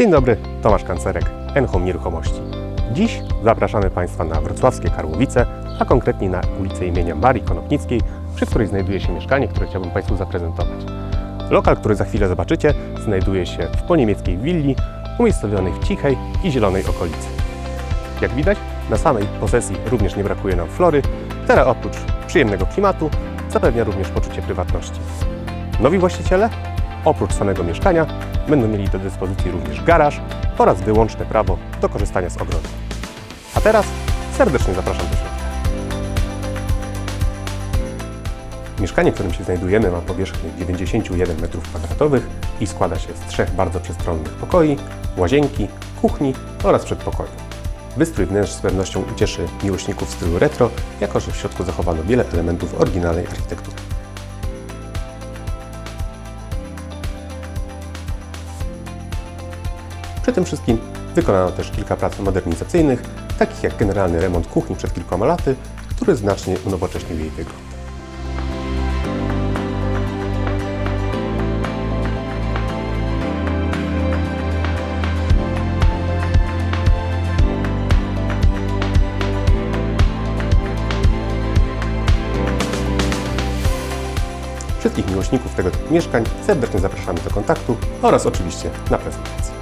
Dzień dobry, Tomasz Kancerek, Enhome Nieruchomości. Dziś zapraszamy Państwa na wrocławskie Karłowice, a konkretnie na ulicę imienia Marii Konopnickiej, przy której znajduje się mieszkanie, które chciałbym Państwu zaprezentować. Lokal, który za chwilę zobaczycie, znajduje się w poniemieckiej willi, umiejscowionej w cichej i zielonej okolicy. Jak widać, na samej posesji również nie brakuje nam flory, która oprócz przyjemnego klimatu zapewnia również poczucie prywatności. Nowi właściciele, oprócz samego mieszkania, będą mieli do dyspozycji również garaż oraz wyłączne prawo do korzystania z ogrodu. A teraz serdecznie zapraszam do środka. Mieszkanie, w którym się znajdujemy, ma powierzchnię 91 m2 i składa się z trzech bardzo przestronnych pokoi, łazienki, kuchni oraz przedpokoju. Wystrój wnętrz z pewnością ucieszy miłośników stylu retro, jako że w środku zachowano wiele elementów oryginalnej architektury. Przy tym wszystkim wykonano też kilka prac modernizacyjnych, takich jak generalny remont kuchni przed kilkoma laty, który znacznie unowocześnił jej wygląd. Wszystkich miłośników tego typu mieszkań serdecznie zapraszamy do kontaktu oraz oczywiście na prezentację.